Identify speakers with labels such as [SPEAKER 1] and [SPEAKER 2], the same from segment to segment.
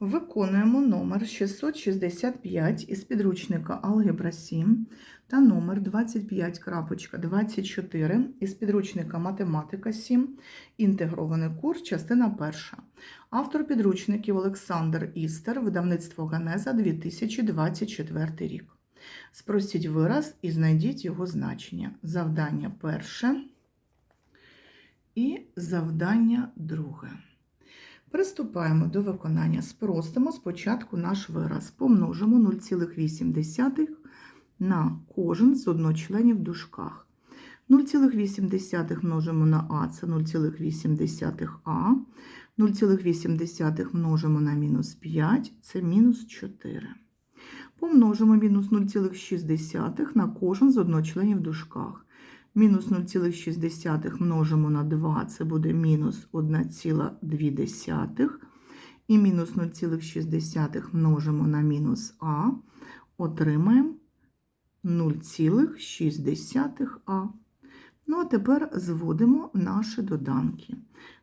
[SPEAKER 1] Виконуємо номер 665 із підручника Алгебра 7 та номер 25.24 із підручника Математика 7, інтегрований курс, частина перша. Автор підручників Олександр Істер, видавництво Генеза 2024 рік. Спростіть вираз і знайдіть його значення. Завдання перше і завдання друге. Приступаємо до виконання. Спростимо спочатку наш вираз. Помножимо 0,8 на кожен з одночленів в дужках. 0,8 множимо на А, це 0,8а. 0,8 множимо на мінус 5, це мінус 4. Помножимо мінус 0,6 на кожен з одночленів в дужках. Мінус 0,6 множимо на 2, це буде мінус 1,2. І мінус 0,6 множимо на мінус А, отримаємо 0,6а. Ну, а тепер зводимо наші доданки.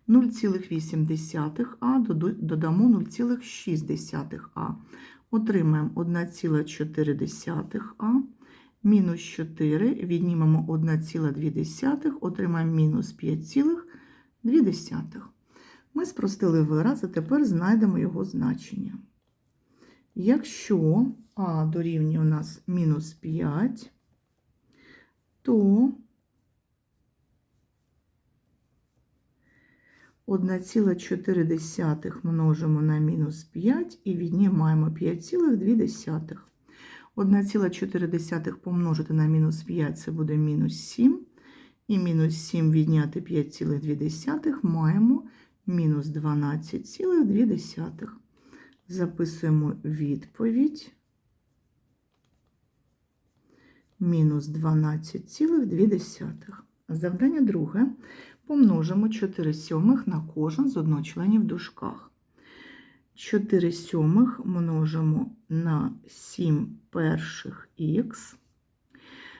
[SPEAKER 1] 0,8а додамо 0,6а. Отримаємо 1,4а. Мінус 4 віднімемо 1,2, отримаємо мінус 5,2. Ми спростили вираз, а тепер знайдемо його значення. Якщо А дорівнює у нас мінус 5, то 1,4 множимо на мінус 5 і віднімаємо 5,2. 1,4 помножити на мінус 5 це буде мінус 7. І мінус 7 відняти 5,2 маємо мінус 12,2. Записуємо відповідь. Мінус 12,2. Завдання друге. Помножимо 4 сьомих на кожен з одночленів дужках. 4 сьомих множимо на 7 перших х.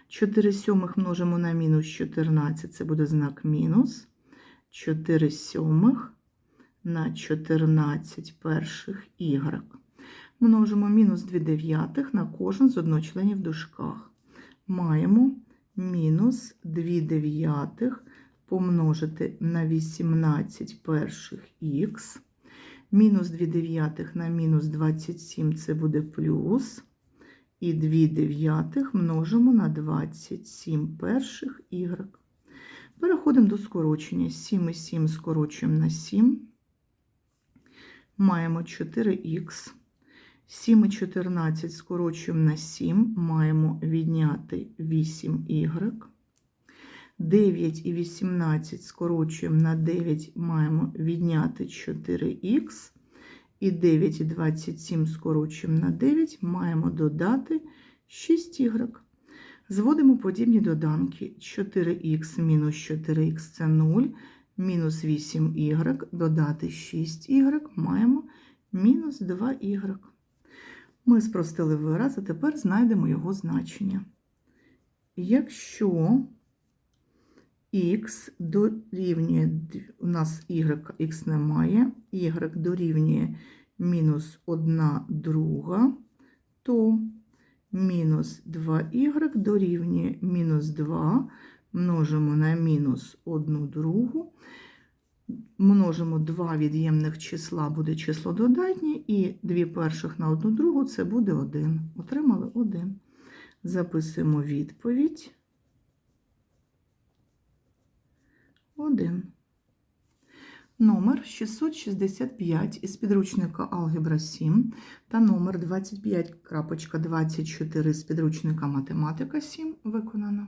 [SPEAKER 1] 4 сьомих множимо на мінус 14, це буде знак мінус. 4 сьомих на 14 перших y. Множимо мінус 2 дев'ятих на кожен з одночленів в дужках. Маємо мінус 2 дев'ятих помножити на 18 перших х. Мінус 2 дев'ятих на мінус 27 це буде плюс. І 2 дев'ятих множимо на 27 перших y. Переходимо до скорочення. 7 і 7 скорочуємо на 7. Маємо 4х. 7 і 14 скорочуємо на 7. Маємо відняти 8y. 9 і 18 скорочуємо на 9, маємо відняти 4х. І 9 і 27 скорочуємо на 9, маємо додати 6y. Зводимо подібні доданки. 4х мінус 4х це 0, мінус 8y, додати 6y, маємо мінус 2y. Ми спростили вираз, а тепер знайдемо його значення. Якщо х дорівнює, у нас y х немає, y дорівнює мінус 1 друга, то мінус 2y дорівнює мінус 2, множимо на мінус 1 другу, множимо 2 від'ємних числа, буде число додатнє, і 2 перших на 1 другу це буде 1. Отримали 1. Записуємо відповідь. 1. Номер 665 із підручника Алгебра 7 та номер 25.24 з підручника Математика 7 виконано.